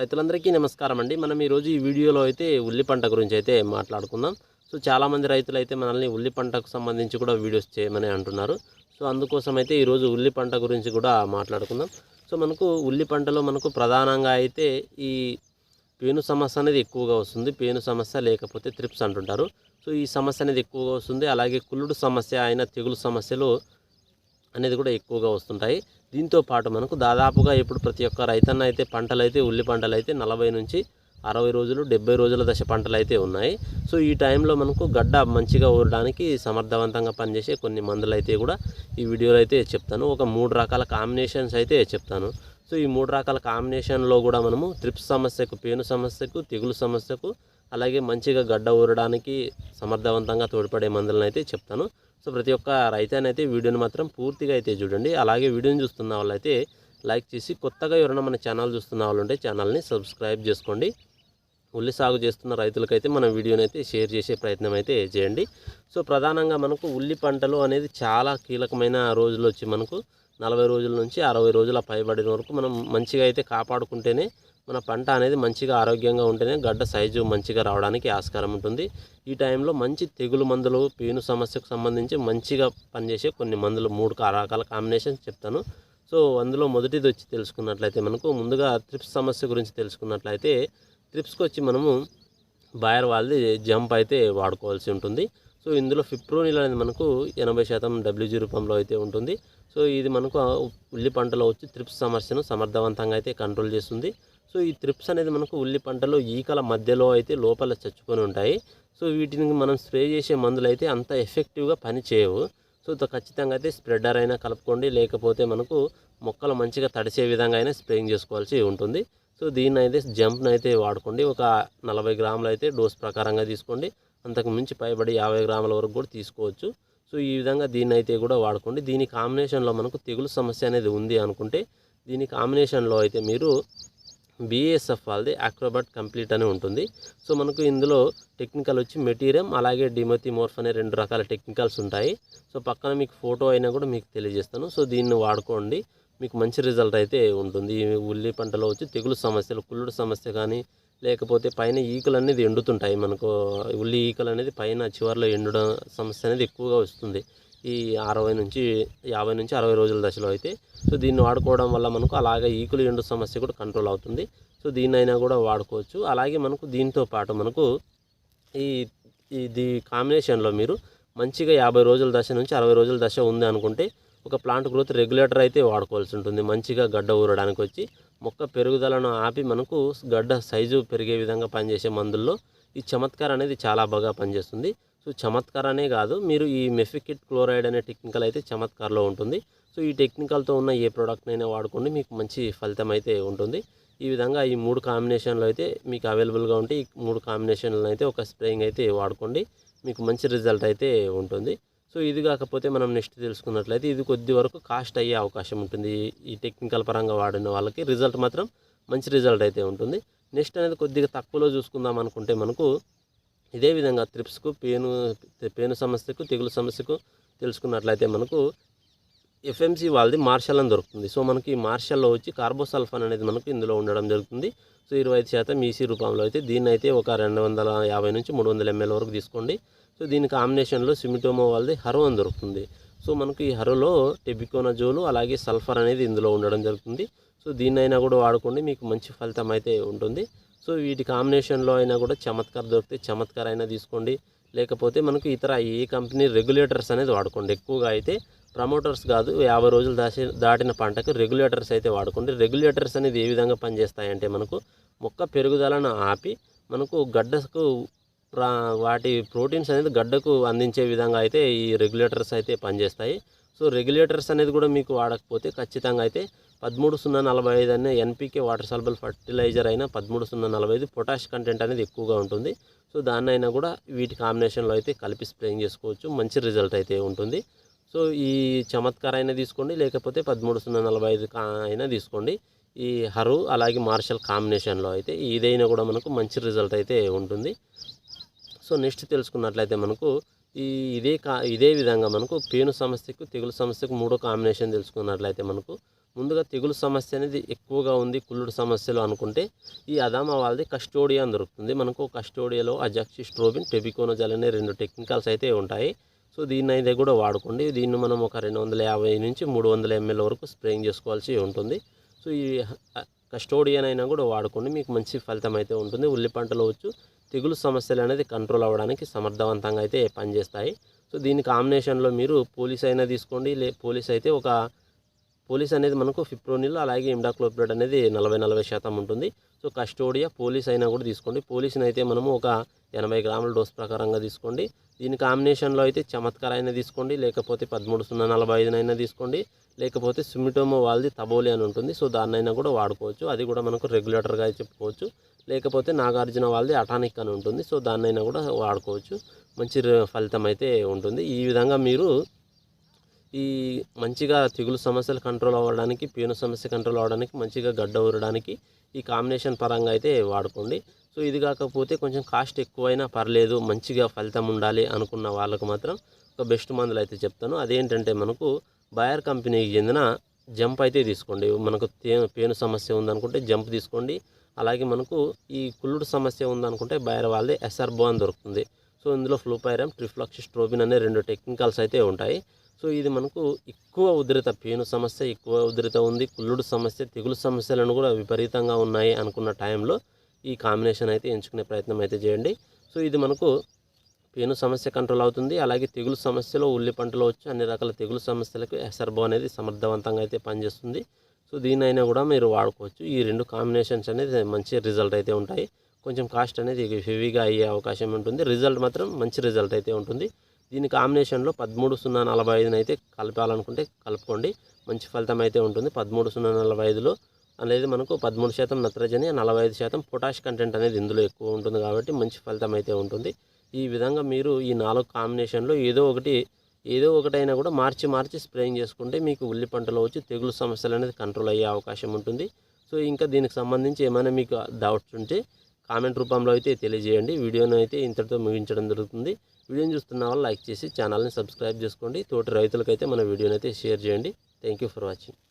రైతులందరికీ నమస్కారం అండి మనం ఈరోజు ఈ వీడియోలో అయితే ఉల్లి పంట గురించి అయితే మాట్లాడుకుందాం. సో చాలామంది రైతులు అయితే మనల్ని ఉల్లి పంటకు సంబంధించి కూడా వీడియోస్ చేయమని అంటున్నారు. సో అందుకోసం అయితే ఈరోజు ఉల్లి పంట గురించి కూడా మాట్లాడుకుందాం. సో మనకు ఉల్లి పంటలో మనకు ప్రధానంగా అయితే ఈ పేను సమస్య అనేది ఎక్కువగా వస్తుంది. పేను సమస్య లేకపోతే త్రిప్స్ అంటుంటారు. సో ఈ సమస్య అనేది ఎక్కువగా వస్తుంది. అలాగే కుళ్ళుడు సమస్య అయిన తెగులు సమస్యలు అనేది కూడా ఎక్కువగా వస్తుంటాయి. దీంతో పాటు మనకు దాదాపుగా ఇప్పుడు ప్రతి ఒక్క రైతన్న అయితే పంటలు అయితే ఉల్లి పంటలు అయితే నలభై నుంచి అరవై రోజులు డెబ్బై రోజుల దశ పంటలు అయితే ఉన్నాయి. సో ఈ టైంలో మనకు గడ్డ మంచిగా ఊరడానికి సమర్థవంతంగా పనిచేసే కొన్ని మందులు అయితే కూడా ఈ వీడియోలో అయితే చెప్తాను. ఒక మూడు రకాల కాంబినేషన్స్ అయితే చెప్తాను. సో ఈ మూడు రకాల కాంబినేషన్లో కూడా మనము త్రిప్స్ సమస్యకు పేను సమస్యకు తెగులు సమస్యకు అలాగే మంచిగా గడ్డ ఊరడానికి సమర్థవంతంగా తోడ్పడే మందులను అయితే చెప్తాను. సో ప్రతి ఒక్క రైతానైతే వీడియోని మాత్రం పూర్తిగా అయితే చూడండి. అలాగే వీడియోని చూస్తున్న వాళ్ళైతే లైక్ చేసి కొత్తగా ఎవరైనా మన ఛానల్ చూస్తున్న వాళ్ళు ఉంటే ఛానల్ని సబ్స్క్రైబ్ చేసుకోండి. ఉల్లి సాగు చేస్తున్న రైతులకైతే మన వీడియోని అయితే షేర్ చేసే ప్రయత్నం అయితే చేయండి. సో ప్రధానంగా మనకు ఉల్లి పంటలు అనేది చాలా కీలకమైన రోజులు వచ్చి మనకు నలభై రోజుల నుంచి అరవై రోజుల పైబడిన వరకు మనం మంచిగా అయితే కాపాడుకుంటేనే మన పంట అనేది మంచిగా ఆరోగ్యంగా ఉంటేనే గడ్డ సైజు మంచిగా రావడానికి ఆస్కారం ఉంటుంది. ఈ టైంలో మంచి తెగులు మందులు పేను సమస్యకు సంబంధించి మంచిగా పనిచేసే కొన్ని మందులు మూడు రకాల కాంబినేషన్స్ చెప్తాను. సో అందులో మొదటిది వచ్చి తెలుసుకున్నట్లయితే మనకు ముందుగా త్రిప్స్ సమస్య గురించి తెలుసుకున్నట్లయితే త్రిప్స్కి వచ్చి మనము బాయర్ వాళ్ళది జంప్ అయితే వాడుకోవాల్సి ఉంటుంది. సో ఇందులో ఫిప్రోనిల్ అనేది మనకు ఎనభై శాతం డబ్ల్యూజీ రూపంలో అయితే ఉంటుంది. సో ఇది మనకు ఉల్లి పంటలో వచ్చి త్రిప్స్ సమస్యను సమర్థవంతంగా అయితే కంట్రోల్ చేస్తుంది. సో ఈ త్రిప్స్ అనేది మనకు ఉల్లి పంటలో ఈకల మధ్యలో అయితే లోపల చచ్చుకొని ఉంటాయి. సో వీటిని మనం స్ప్రే చేసే మందులు అయితే అంత ఎఫెక్టివ్గా పని చేయవు. సో ఖచ్చితంగా అయితే స్ప్రెడర్ అయినా కలుపుకోండి లేకపోతే మనకు మొక్కలు మంచిగా తడిసే విధంగా అయినా స్ప్రేయింగ్ చేసుకోవాల్సి ఉంటుంది. సో దీన్ని అయితే జంప్ని అయితే వాడుకోండి. ఒక నలభై గ్రాములు అయితే డోస్ ప్రకారంగా తీసుకోండి. అంతకు మించి పైబడి యాభై గ్రాముల వరకు కూడా తీసుకోవచ్చు. సో ఈ విధంగా దీన్ని అయితే కూడా వాడుకోండి. దీని కాంబినేషన్లో మనకు తెగులు సమస్య అనేది ఉంది అనుకుంటే దీని కాంబినేషన్లో అయితే మీరు బీఎస్ఎఫ్ వాళ్ళది అక్రోబాట్ కంప్లీట్ అని ఉంటుంది. సో మనకు ఇందులో టెక్నికల్ వచ్చి మెటీరియం అలాగే డిమోతిమోర్ఫ్ అనే రెండు రకాల టెక్నికల్స్ ఉంటాయి. సో పక్కన మీకు ఫోటో అయినా కూడా మీకు తెలియజేస్తాను. సో దీన్ని వాడుకోండి. మీకు మంచి రిజల్ట్ అయితే ఉంటుంది. ఉల్లి పంటలో వచ్చి తెగులు సమస్యలు కుళ్ళుడు సమస్య కానీ లేకపోతే పైన ఈకలు అనేది ఎండుతుంటాయి. మనకు ఉల్లి ఈకలు అనేది పైన చివర్లో ఎండడం సమస్య అనేది ఎక్కువగా వస్తుంది. ఈ అరవై నుంచి యాభై నుంచి అరవై రోజుల దశలో అయితే సో దీన్ని వాడుకోవడం వల్ల మనకు అలాగే ఈకులు ఎండు సమస్య కూడా కంట్రోల్ అవుతుంది. సో దీన్నైనా కూడా వాడుకోవచ్చు. అలాగే మనకు దీంతో పాటు మనకు ఈ ఇది కాంబినేషన్లో మీరు మంచిగా యాభై రోజుల దశ నుంచి అరవై రోజుల దశ ఉంది అనుకుంటే ఒక ప్లాంట్ గ్రోత్ రెగ్యులేటర్ అయితే వాడుకోవాల్సి ఉంటుంది. మంచిగా గడ్డ ఊరడానికి వచ్చి మొక్క పెరుగుదలను ఆపి మనకు గడ్డ సైజు పెరిగే విధంగా పనిచేసే మందుల్లో ఈ చమత్కార్ అనేది చాలా బాగా పనిచేస్తుంది. సో చమత్కార్ అనే కాదు మీరు ఈ మెఫికిట్ క్లోరైడ్ అనే టెక్నికల్ అయితే చమత్కార్లో ఉంటుంది. సో ఈ టెక్నికల్తో ఉన్న ఏ ప్రోడక్ట్నైనా వాడుకోండి మీకు మంచి ఫలితం అయితే ఉంటుంది. ఈ విధంగా ఈ మూడు కాంబినేషన్లు అయితే మీకు అవైలబుల్గా ఉంటే ఈ మూడు కాంబినేషన్లను అయితే ఒక స్ప్రేయింగ్ అయితే వాడుకోండి. మీకు మంచి రిజల్ట్ అయితే ఉంటుంది. సో ఇది కాకపోతే మనం నెక్స్ట్ తెలుసుకున్నట్లయితే ఇది కొద్ది వరకు కాస్ట్ అయ్యే అవకాశం ఉంటుంది. ఈ టెక్నికల్ పరంగా వాడిన వాళ్ళకి రిజల్ట్ మాత్రం మంచి రిజల్ట్ అయితే ఉంటుంది. నెక్స్ట్ అనేది కొద్దిగా తక్కువలో చూసుకుందాం అనుకుంటే మనకు ఇదే విధంగా త్రిప్స్కు పేను పేను సమస్యకు తెగులు సమస్యకు తెలుసుకున్నట్లయితే మనకు ఎఫ్ఎంసి వాళ్ళది మార్షల్ అని దొరుకుతుంది. సో మనకి ఈ మార్షల్లో వచ్చి కార్బోసల్ఫాన్ అనేది మనకు ఇందులో ఉండడం జరుగుతుంది. సో ఇరవై ఐదు శాతం ఈసీ రూపంలో అయితే దీన్ని అయితే ఒక రెండు వందల యాభై నుంచి మూడు వందల ఎంఎల్ వరకు తీసుకోండి. సో దీని కాంబినేషన్లో సిమిటోమో వాళ్ళది హరో అని దొరుకుతుంది. సో మనకు ఈ హరోలో టెబికోనజోలు అలాగే సల్ఫర్ అనేది ఇందులో ఉండడం జరుగుతుంది. సో దీన్నైనా కూడా వాడుకోండి. మీకు మంచి ఫలితం అయితే ఉంటుంది. సో వీటి కాంబినేషన్లో అయినా కూడా చమత్కార్ దొరికితే చమత్కార్ అయినా తీసుకోండి. లేకపోతే మనకు ఇతర ఏ కంపెనీ రెగ్యులేటర్స్ అనేది వాడుకోండి. ఎక్కువగా అయితే ప్రమోటర్స్ కాదు యాభై రోజులు దాచి దాటిన పంటకు రెగ్యులేటర్స్ అయితే వాడుకోండి. రెగ్యులేటర్స్ అనేది ఏ విధంగా పనిచేస్తాయంటే మనకు మొక్క పెరుగుదలను ఆపి మనకు గడ్డకు ప్రా- వాటి ప్రోటీన్స్ అనేది గడ్డకు అందించే విధంగా అయితే ఈ రెగ్యులేటర్స్ అయితే పనిచేస్తాయి. సో రెగ్యులేటర్స్ అనేది కూడా మీకు వాడకపోతే ఖచ్చితంగా అయితే పదమూడు సున్నా నలభై ఐదు అనే ఎన్పికే వాటర్ సల్బల్ ఫర్టిలైజర్ అయినా పదమూడు సున్నా నలభై ఐదు పొటాష్ కంటెంట్ అనేది ఎక్కువగా ఉంటుంది. సో దాన్నైనా కూడా వీటి కాంబినేషన్లో అయితే కలిపి స్ప్రేయింగ్ చేసుకోవచ్చు. మంచి రిజల్ట్ అయితే ఉంటుంది. సో ఈ చమత్కార్ అయినా తీసుకోండి లేకపోతే పదమూడు సున్నా నలభై ఐదు అయినా తీసుకోండి. ఈ హరు అలాగే మార్షల్ కాంబినేషన్లో అయితే ఇదైనా కూడా మనకు మంచి రిజల్ట్ అయితే ఉంటుంది. సో నెక్స్ట్ తెలుసుకున్నట్లయితే మనకు ఈ ఇదే కా ఇదే విధంగా మనకు పేను సమస్యకు తెగులు సమస్యకు మూడో కాంబినేషన్ తెలుసుకున్నట్లయితే మనకు ముందుగా తెగులు సమస్య అనేది ఎక్కువగా ఉంది కుళ్ళుడు సమస్యలు అనుకుంటే ఈ అదామా వాళ్ళది కస్టోడియా అని దొరుకుతుంది. మనకు కస్టోడియాలో అజాక్సి స్ట్రోబిన్ టెబికోనజల్ అనే రెండు టెక్నికల్స్ అయితే ఉంటాయి. సో దీన్ని అయితే కూడా వాడుకోండి. దీన్ని మనం ఒక రెండు వందల యాభై నుంచి మూడు వందల ఎంఎల్ వరకు స్ప్రేయింగ్ చేసుకోవాల్సి ఉంటుంది. సో ఈ కస్టోడియన్ అయినా కూడా వాడుకోండి. మీకు మంచి ఫలితం అయితే ఉంటుంది. ఉల్లి పంటలో వచ్చు తెగులు సమస్యలు అనేది కంట్రోల్ అవ్వడానికి సమర్థవంతంగా అయితే పనిచేస్తాయి. సో దీని కాంబినేషన్లో మీరు పోలీస్ అయినా తీసుకోండి లే పోలీస్ అయితే ఒక పోలీస్ అనేది మనకు ఫిప్రోనిల్ అలాగే ఇమ్డాక్లోప్రేట్ అనేది నలభై నలభై శాతం ఉంటుంది. సో కస్టోడియా పోలీస్ అయినా కూడా తీసుకోండి. పోలీస్ని అయితే మనము ఒక ఎనభై గ్రాముల డోస్ ప్రకారంగా తీసుకోండి. దీని కాంబినేషన్లో అయితే చమత్కార అయినా తీసుకోండి లేకపోతే పదమూడు సున్నా నలభై ఐదునైనా తీసుకోండి లేకపోతే సుమిటోమో వాళ్ళది తబోలి అని ఉంటుంది. సో దాన్నైనా కూడా వాడుకోవచ్చు. అది కూడా మనకు రెగ్యులేటర్గా చెప్పుకోవచ్చు. లేకపోతే నాగార్జున వాళ్ళది అటానిక్ అని ఉంటుంది. సో దాన్నైనా కూడా వాడుకోవచ్చు. మంచి ఫలితం అయితే ఉంటుంది. ఈ విధంగా మీరు ఈ మంచిగా తెగులు సమస్యలు కంట్రోల్ అవ్వడానికి పేను సమస్య కంట్రోల్ అవ్వడానికి మంచిగా గడ్డ ఊరడానికి ఈ కాంబినేషన్ పరంగా అయితే వాడుకోండి. సో ఇది కాకపోతే కొంచెం కాస్ట్ ఎక్కువైనా పర్లేదు మంచిగా ఫలితం ఉండాలి అనుకున్న వాళ్ళకు మాత్రం ఒక బెస్ట్ మందులు అయితే చెప్తాను. అదేంటంటే మనకు బయర్ కంపెనీకి చెందిన జంప్ అయితే తీసుకోండి. మనకు పేను సమస్య ఉందనుకుంటే జంప్ తీసుకోండి. అలాగే మనకు ఈ కుళ్ళుడు సమస్య ఉందనుకుంటే బయర్ వాళ్ళది ఎస్ఆర్బో అని దొరుకుతుంది. సో ఇందులో ఫ్లూపైరమ్ ట్రిఫ్లాక్సి స్ట్రోబిన్ అనే రెండు టెక్నికల్స్ అయితే ఉంటాయి. సో ఇది మనకు ఎక్కువ ఉధృత పేను సమస్య ఎక్కువ ఉధృత ఉంది కుళ్ళుడు సమస్య తెగులు సమస్యలను కూడా విపరీతంగా ఉన్నాయి అనుకున్న టైంలో ఈ కాంబినేషన్ అయితే ఎంచుకునే ప్రయత్నం అయితే చేయండి. సో ఇది మనకు పేను సమస్య కంట్రోల్ అవుతుంది. అలాగే తెగులు సమస్యలో ఉల్లి పంటలో వచ్చి అన్ని రకాల తెగులు సమస్యలకు ఎసర్బో అనేది సమర్థవంతంగా అయితే పనిచేస్తుంది. సో దీనైనా కూడా మీరు వాడుకోవచ్చు. ఈ రెండు కాంబినేషన్స్ అనేది మంచి రిజల్ట్ అయితే ఉంటాయి. కొంచెం కాస్ట్ అనేది హెవీగా అయ్యే అవకాశం ఉంటుంది. రిజల్ట్ మాత్రం మంచి రిజల్ట్ అయితే ఉంటుంది. దీని కాంబినేషన్లో పదమూడు సున్నా నలభై ఐదుని అయితే కలపాలనుకుంటే కలుపుకోండి. మంచి ఫలితం అయితే ఉంటుంది. పదమూడు సున్నా నలభై ఐదులో అనేది మనకు పదమూడు శాతం నత్రజని నలభై ఐదు శాతం పొటాష్ కంటెంట్ అనేది ఇందులో ఎక్కువ ఉంటుంది కాబట్టి మంచి ఫలితం అయితే ఉంటుంది. ఈ విధంగా మీరు ఈ నాలుగు కాంబినేషన్లో ఏదో ఒకటి ఏదో ఒకటైనా కూడా మార్చి మార్చి స్ప్రేయింగ్ చేసుకుంటే మీకు ఉల్లి పంటలో వచ్చి తెగులు సమస్యలు అనేది కంట్రోల్ అయ్యే అవకాశం ఉంటుంది. సో ఇంకా దీనికి సంబంధించి ఏమైనా మీకు డౌట్స్ ఉంటే కామెంట్ రూపంలో అయితే తెలియజేయండి. వీడియోను అయితే ఇంతటితో ముగించడం జరుగుతుంది. వీడియోని చూస్తున్న వాళ్ళు లైక్ చేసి ఛానల్ని సబ్స్క్రైబ్ చేసుకోండి. తోటి రైతులకైతే మన వీడియోని అయితే షేర్ చేయండి. Thank you for watching